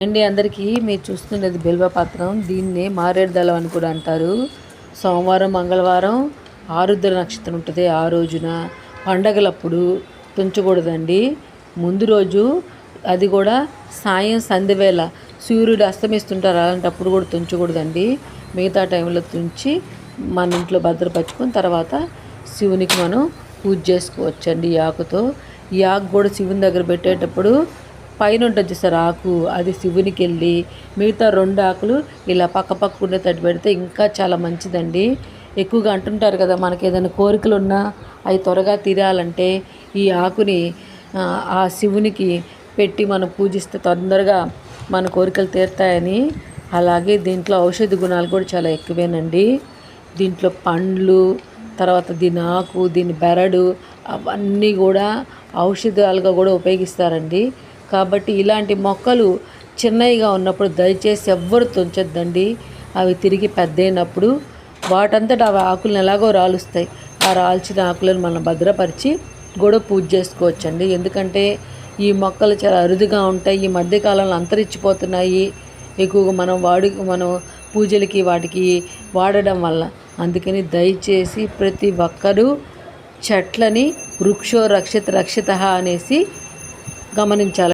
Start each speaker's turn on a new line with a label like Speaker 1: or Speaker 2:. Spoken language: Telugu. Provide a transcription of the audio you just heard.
Speaker 1: అండి అందరికీ మీరు చూస్తున్నది బిల్వపత్రం దీన్నే మారేడుదళం అని కూడా అంటారు. సోమవారం మంగళవారం ఆరుద్ర నక్షత్రం ఉంటుంది ఆ రోజున. పండగలప్పుడు తుంచకూడదండి. ముందు రోజు అది కూడా సాయం సంధ్యవేళ సూర్యుడు అస్తమిస్తుంటారు అలాంటప్పుడు కూడా తుంచకూడదండి. మిగతా టైంలో తుంచి మన ఇంట్లో భద్రపరుచుకొని తర్వాత శివునికి మనం పూజ చేసుకోవచ్చండి ఈ ఆకుతో. ఈ ఆకు కూడా శివుని దగ్గర పెట్టేటప్పుడు పైన ఉంటుంది చూసారు ఆకు. అది శివునికి వెళ్ళి మిగతా రెండు ఆకులు ఇలా పక్క పక్క ఉండే తట్టు పెడితే ఇంకా చాలా మంచిదండి. ఎక్కువగా అంటుంటారు కదా మనకి ఏదైనా కోరికలు ఉన్నా అవి త్వరగా తీరాలంటే ఈ ఆకుని ఆ శివునికి పెట్టి మనం పూజిస్తే తొందరగా మన కోరికలు తీరుతాయని. అలాగే దీంట్లో ఔషధ గుణాలు కూడా చాలా ఎక్కువేనండి. దీంట్లో పండ్లు తర్వాత దీని ఆకు దీని బెరడు అవన్నీ కూడా ఔషధాలుగా కూడా ఉపయోగిస్తారండి. కాబట్టి ఇలాంటి మొక్కలు చిన్నవిగా ఉన్నప్పుడు దయచేసి ఎవ్వరు తుంచొద్దండి. అవి తిరిగి పెద్దయినప్పుడు వాటంతటా అవి ఆకులను ఎలాగో రాలుస్తాయి. ఆ రాల్చిన ఆకులను మనం భద్రపరిచి కూడా పూజ చేసుకోవచ్చండి. ఎందుకంటే ఈ మొక్కలు చాలా అరుదుగా ఉంటాయి. ఈ మధ్యకాలంలో అంతరించిపోతున్నాయి. ఎక్కువగా మనం వాడు మనం పూజలకి వాటికి వాడడం వల్ల. అందుకని దయచేసి ప్రతి ఒక్కరూ చెట్లని వృక్షో రక్షిత రక్షిత అనేసి గమనించాలి.